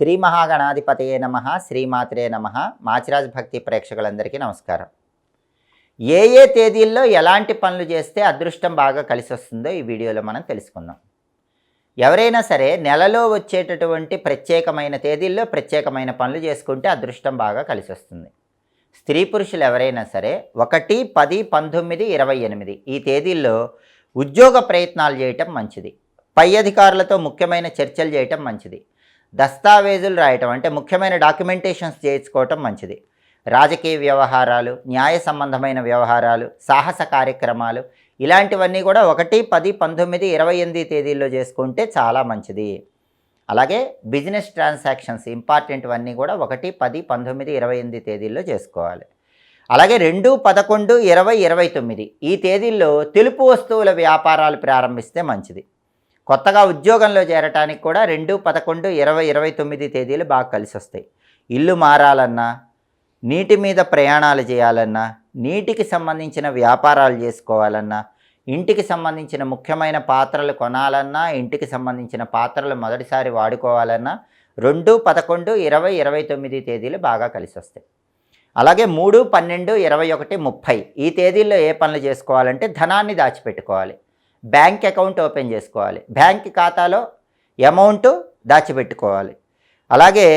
శ్రీ మహాగణాధిపతయే నమ శ్రీమాత్రే నమ. మాచిరాజ్ భక్తి ప్రేక్షకులందరికీ నమస్కారం. ఏ ఏ తేదీల్లో ఎలాంటి పనులు చేస్తే అదృష్టం బాగా కలిసి వస్తుందో ఈ వీడియోలో మనం తెలుసుకుందాం. ఎవరైనా సరే నెలలో వచ్చేటటువంటి ప్రత్యేకమైన తేదీల్లో ప్రత్యేకమైన పనులు చేసుకుంటే అదృష్టం బాగా కలిసి వస్తుంది స్త్రీ పురుషులు ఎవరైనా సరే ఒకటి పది పంతొమ్మిది ఇరవై ఎనిమిది ఈ తేదీల్లో ఉద్యోగ ప్రయత్నాలు చేయటం మంచిది. పై అధికారులతో ముఖ్యమైన చర్చలు చేయటం మంచిది. దస్తావేజులు రాయటం అంటే ముఖ్యమైన డాక్యుమెంటేషన్స్ చేయించుకోవటం మంచిది. రాజకీయ వ్యవహారాలు న్యాయ సంబంధమైన వ్యవహారాలు సాహస కార్యక్రమాలు ఇలాంటివన్నీ కూడా ఒకటి పది పంతొమ్మిది ఇరవై ఎనిమిది తేదీల్లో చేసుకుంటే చాలా మంచిది. అలాగే బిజినెస్ ట్రాన్సాక్షన్స్ ఇంపార్టెంట్వన్నీ కూడా ఒకటి పది పంతొమ్మిది ఇరవై ఎనిమిది తేదీల్లో చేసుకోవాలి. అలాగే రెండు పదకొండు ఇరవై ఇరవై తొమ్మిది ఈ తేదీల్లో తెలుపు వస్తువుల వ్యాపారాలు ప్రారంభిస్తే మంచిది. కొత్తగా ఉద్యోగంలో చేరటానికి కూడా రెండు పదకొండు ఇరవై ఇరవై తొమ్మిది తేదీలు బాగా కలిసి వస్తాయి. ఇల్లు మారాలన్నా నీటి మీద ప్రయాణాలు చేయాలన్నా నీటికి సంబంధించిన వ్యాపారాలు చేసుకోవాలన్నా ఇంటికి సంబంధించిన ముఖ్యమైన పాత్రలు కొనాలన్నా ఇంటికి సంబంధించిన పాత్రలు మొదటిసారి వాడుకోవాలన్నా రెండు పదకొండు ఇరవై ఇరవై తొమ్మిది తేదీలు బాగా కలిసి వస్తాయి. అలాగే మూడు పన్నెండు ఇరవై ఒకటి ముప్పై ఈ తేదీల్లో ఏ పనులు చేసుకోవాలంటే ధనాన్ని దాచిపెట్టుకోవాలి. బ్యాంక్ అకౌంట్ ఓపెన్ చేసుకోవాలి. బ్యాంక్ ఖాతాలో అమౌంట్ దాచిపెట్టుకోవాలి. అలాగే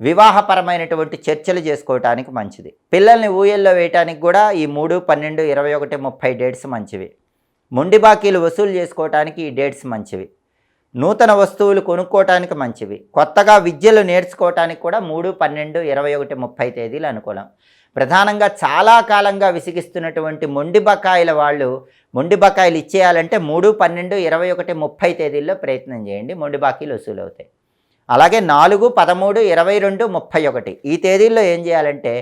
వివాహపరమైనటువంటి చర్చలు చేసుకోవటానికి మంచిది. పిల్లల్ని ఊయల్లో వేయటానికి కూడా ఈ మూడు పన్నెండు ఇరవై ఒకటి ముప్పై డేట్స్ మంచివి. మొండి బాకీలు వసూలు చేసుకోవటానికి ఈ డేట్స్ మంచివి. నూతన వస్తువులు కొనుక్కోవటానికి మంచివి. కొత్తగా విద్యలు నేర్చుకోవటానికి కూడా మూడు పన్నెండు ఇరవై ఒకటి ముప్పై తేదీలు అనుకూలం. ప్రధానంగా చాలా కాలంగా విసిగిస్తున్నటువంటి మొండి బకాయిల వాళ్ళు మొండి బకాయిలు ఇచ్చేయాలంటే మూడు పన్నెండు ఇరవై ఒకటి ముప్పై తేదీల్లో ప్రయత్నం చేయండి. మొండి బాకీలు వసూలు అవుతాయి. అలాగే నాలుగు పదమూడు ఇరవై రెండు ముప్పై ఒకటి ఈ తేదీల్లో ఏం చేయాలంటే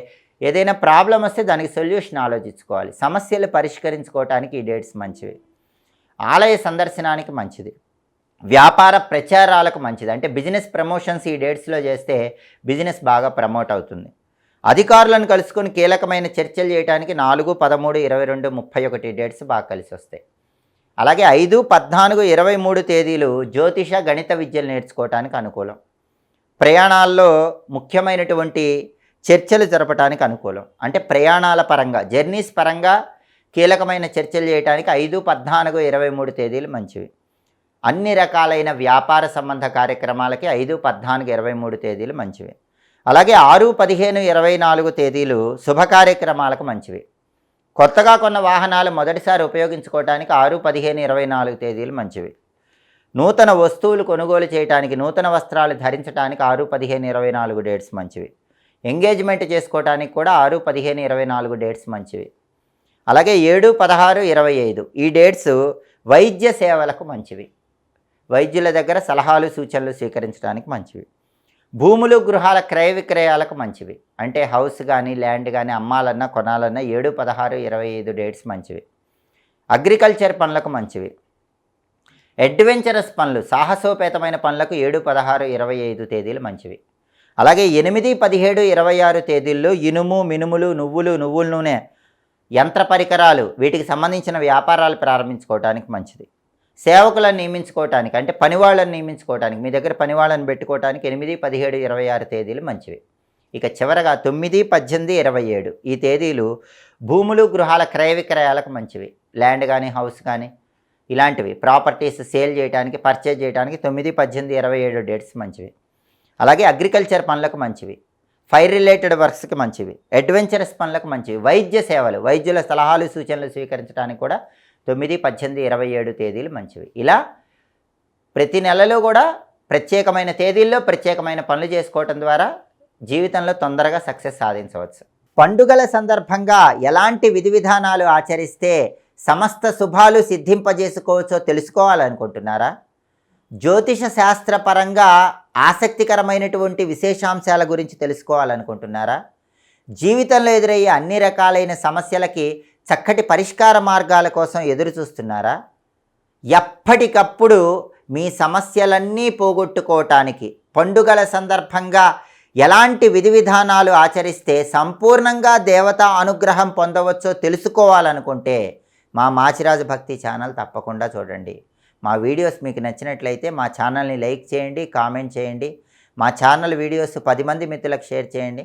ఏదైనా ప్రాబ్లం వస్తే దానికి సొల్యూషన్ ఆలోచించుకోవాలి. సమస్యలు పరిష్కరించుకోవటానికి ఈ డేట్స్ మంచివి. ఆలయ సందర్శనానికి మంచిది. వ్యాపార ప్రచారాలకు మంచిది. అంటే బిజినెస్ ప్రమోషన్స్ ఈ డేట్స్లో చేస్తే బిజినెస్ బాగా ప్రమోట్ అవుతుంది. అధికారులను కలుసుకొని కీలకమైన చర్చలు చేయడానికి నాలుగు పదమూడు ఇరవై రెండు ముప్పై ఒకటి డేట్స్ బాగా కలిసి వస్తాయి. అలాగే ఐదు పద్నాలుగు ఇరవై మూడు తేదీలు జ్యోతిష గణిత విద్యలు నేర్చుకోవటానికి అనుకూలం. ప్రయాణాల్లో ముఖ్యమైనటువంటి చర్చలు జరపడానికి అనుకూలం. అంటే ప్రయాణాల పరంగా జర్నీస్ పరంగా కీలకమైన చర్చలు చేయడానికి ఐదు పద్నాలుగు ఇరవై మూడు తేదీలు మంచివి. అన్ని రకాలైన వ్యాపార సంబంధ కార్యక్రమాలకి ఐదు పద్నాలుగు ఇరవై మూడు తేదీలు మంచివి. అలాగే ఆరు పదిహేను ఇరవై నాలుగు తేదీలు శుభ కార్యక్రమాలకు మంచివి. కొత్తగా కొన్న వాహనాలు మొదటిసారి ఉపయోగించుకోవడానికి ఆరు పదిహేను ఇరవై నాలుగు తేదీలు మంచివి. నూతన వస్తువులు కొనుగోలు చేయడానికి నూతన వస్త్రాలు ధరించడానికి ఆరు పదిహేను ఇరవై నాలుగు డేట్స్ మంచివి. ఎంగేజ్మెంట్ చేసుకోవడానికి కూడా ఆరు పదిహేను ఇరవై నాలుగు డేట్స్ మంచివి. అలాగే ఏడు పదహారు ఇరవై ఐదు ఈ డేట్స్ వైద్య సేవలకు మంచివి. వైద్యుల దగ్గర సలహాలు సూచనలు స్వీకరించడానికి మంచివి. భూములు గృహాల క్రయ విక్రయాలకు మంచివి. అంటే హౌస్ కానీ ల్యాండ్ కానీ అమ్మాలన్నా కొనాలన్నా ఏడు పదహారు ఇరవై ఐదు డేట్స్ మంచివి. అగ్రికల్చర్ పనులకు మంచివి. అడ్వెంచరస్ పనులు సాహసోపేతమైన పనులకు ఏడు పదహారు ఇరవై ఐదు తేదీలు మంచివి. అలాగే ఎనిమిది పదిహేడు ఇరవై ఆరు తేదీల్లో ఇనుము మినుములు నువ్వులు నువ్వుల నూనె యంత్ర పరికరాలు వీటికి సంబంధించిన వ్యాపారాలు ప్రారంభించుకోవడానికి మంచిది. సేవకులను నియమించుకోవటానికి అంటే పనివాళ్ళని నియమించుకోవటానికి మీ దగ్గర పనివాళ్ళని పెట్టుకోవటానికి ఎనిమిది పదిహేడు ఇరవై ఆరు తేదీలు మంచివి. ఇక చివరగా తొమ్మిది పద్దెనిమిది ఇరవై ఏడు ఈ తేదీలు భూములు గృహాల క్రయ విక్రయాలకు మంచివి. ల్యాండ్ కానీ హౌస్ కానీ ఇలాంటివి. ప్రాపర్టీస్ సేల్ చేయడానికి పర్చేజ్ చేయడానికి తొమ్మిది పద్దెనిమిది ఇరవై ఏడు డేట్స్ మంచివి. అలాగే అగ్రికల్చర్ పనులకు మంచివి. ఫైర్ రిలేటెడ్ వర్క్స్కి మంచివి. అడ్వెంచరస్ పనులకు మంచివి. వైద్య సేవలు వైద్యుల సలహాలు సూచనలు స్వీకరించడానికి కూడా తొమ్మిది పద్దెనిమిది ఇరవై ఏడు తేదీలు మంచివి. ఇలా ప్రతి నెలలో కూడా ప్రత్యేకమైన తేదీల్లో ప్రత్యేకమైన పనులు చేసుకోవటం ద్వారా జీవితంలో తొందరగా సక్సెస్ సాధించవచ్చు. పండుగల సందర్భంగా ఎలాంటి విధి విధానాలు ఆచరిస్తే సమస్త శుభాలు సిద్ధింపజేసుకోవచ్చో తెలుసుకోవాలనుకుంటున్నారా? జ్యోతిష శాస్త్రపరంగా ఆసక్తికరమైనటువంటి విశేషాంశాల గురించి తెలుసుకోవాలనుకుంటున్నారా? జీవితంలో ఎదురయ్యే అన్ని రకాలైన సమస్యలకి చక్కటి పరిష్కార మార్గాల కోసం ఎదురు చూస్తున్నారా? ఎప్పటికప్పుడు మీ సమస్యలన్నీ పోగొట్టుకోవటానికి పండుగల సందర్భంగా ఎలాంటి విధి విధానాలు ఆచరిస్తే సంపూర్ణంగా దేవతా అనుగ్రహం పొందవచ్చో తెలుసుకోవాలనుకుంటే మా మాచిరాజు భక్తి ఛానల్ తప్పకుండా చూడండి. మా వీడియోస్ మీకు నచ్చినట్లయితే మా ఛానల్ని లైక్ చేయండి కామెంట్ చేయండి. మా ఛానల్ వీడియోస్ పది మంది మిత్రులకు షేర్ చేయండి.